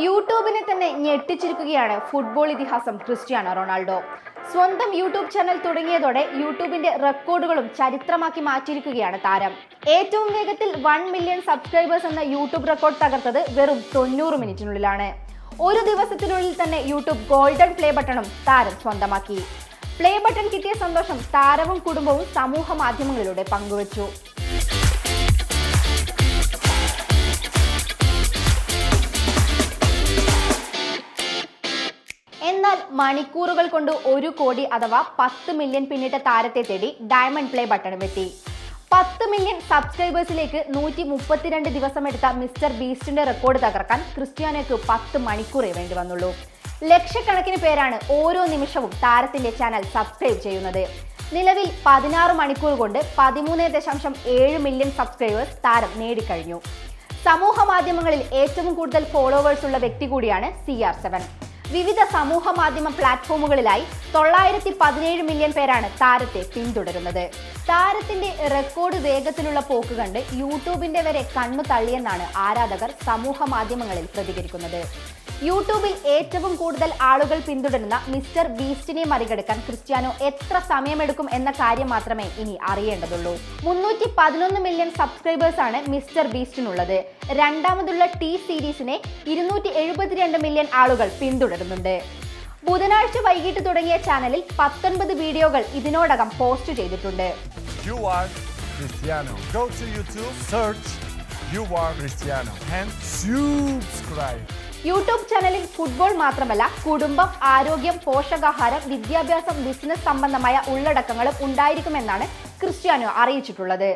യൂട്യൂബിനെ തന്നെ ഞെട്ടിച്ചിരിക്കുകയാണ് ഫുട്ബോൾ ഇതിഹാസം ക്രിസ്ത്യാനോ റൊണാൾഡോ. സ്വന്തം യൂട്യൂബ് ചാനൽ തുടങ്ങിയതോടെ യൂട്യൂബിന്റെ റെക്കോർഡുകളും ചരിത്രമാക്കി മാറ്റിയിരിക്കുകയാണ് താരം. ഏറ്റവും വേഗത്തിൽ വൺ മില്യൺ സബ്സ്ക്രൈബേഴ്സ് എന്ന യൂട്യൂബ് റെക്കോർഡ് തകർത്തത് വെറും തൊണ്ണൂറ് മിനിറ്റിനുള്ളിലാണ്. ഒരു ദിവസത്തിനുള്ളിൽ തന്നെ യൂട്യൂബ് ഗോൾഡൻ പ്ലേ ബട്ടണും താരം സ്വന്തമാക്കി. പ്ലേ ബട്ടൺ കിട്ടിയ സന്തോഷം താരവും കുടുംബവും സമൂഹ മാധ്യമങ്ങളിലൂടെ പങ്കുവച്ചു. മണിക്കൂറുകൾ കൊണ്ട് ഒരു കോടി അഥവാ പത്ത് മില്യൺ പിന്നിട്ട താരത്തെ തേടി ഡയമണ്ട് പ്ലേ ബട്ടണും എത്തി പത്ത് മില്യൺ സബ്സ്ക്രൈബേഴ്സിലേക്ക് നൂറ്റി മുപ്പത്തിരണ്ട് ദിവസമെടുത്ത മിസ്റ്റർ ബീസ്റ്റിന്റെ റെക്കോർഡ് തകർക്കാൻ ക്രിസ്ത്യാനോയ്ക്ക് പത്ത് മണിക്കൂറേ വേണ്ടി വന്നുള്ളൂ. ലക്ഷക്കണക്കിന് പേരാണ് ഓരോ നിമിഷവും താരത്തിന്റെ ചാനൽ സബ്സ്ക്രൈബ് ചെയ്യുന്നത്. നിലവിൽ പതിനാറ് മണിക്കൂർ കൊണ്ട് പതിമൂന്ന് ദശാംശം ഏഴ് മില്യൺ സബ്സ്ക്രൈബേഴ്സ് താരം നേടിക്കഴിഞ്ഞു. സമൂഹ മാധ്യമങ്ങളിൽ ഏറ്റവും കൂടുതൽ ഫോളോവേഴ്സ് ഉള്ള വ്യക്തി കൂടിയാണ് സി ആർ സെവൻ വിവിധ സമൂഹ മാധ്യമ പ്ലാറ്റ്ഫോമുകളിലായി തൊള്ളായിരത്തി പതിനേഴ് മില്യൺ പേരാണ് താരത്തെ പിന്തുടരുന്നത്. താരത്തിന്റെ റെക്കോർഡ് വേഗത്തിലുള്ള പോക്ക് കണ്ട് യൂട്യൂബിന്റെ വരെ കണ്ണു തള്ളിയെന്നാണ് ആരാധകർ സമൂഹ മാധ്യമങ്ങളിൽ പ്രതികരിക്കുന്നത്. യൂട്യൂബിൽ ഏറ്റവും കൂടുതൽ ആളുകൾ പിന്തുടരുന്ന മിസ്റ്റർ ബീസ്റ്റിനെ മറികടക്കാൻ ക്രിസ്ത്യാനോ എത്ര സമയമെടുക്കും എന്ന കാര്യം മാത്രമേ ഇനി അറിയേണ്ടതുള്ളൂ മുന്നൂറ്റി പതിനൊന്ന് മില്യൺ സബ്സ്ക്രൈബേഴ്സ് ആണ് മിസ്റ്റർ ബീസ്റ്റിനുള്ളത് രണ്ടാമതുള്ള ടി സീരീസിനെ ഇരുന്നൂറ്റി എഴുപത്തിരണ്ട് മില്യൺ ആളുകൾ പിന്തുടരുന്നുണ്ട് ബുധനാഴ്ച വൈകിട്ട് തുടങ്ങിയ ചാനലിൽ പത്തൊൻപത് വീഡിയോകൾ ഇതിനോടകം പോസ്റ്റ് ചെയ്തിട്ടുണ്ട് You are Cristiano. Go to YouTube, search You are Cristiano, and subscribe. YouTube ചാനലിൽ ഫുട്ബോൾ മാത്രമല്ല കുടുംബം ആരോഗ്യം പോഷകാഹാരം വിദ്യാഭ്യാസം ബിസിനസ് സംബന്ധമായ ഉള്ളടക്കങ്ങളും ഉണ്ടായിരിക്കുമെന്നാണ് ക്രിസ്ത്യാനോ അറിയിച്ചിട്ടുള്ളത്.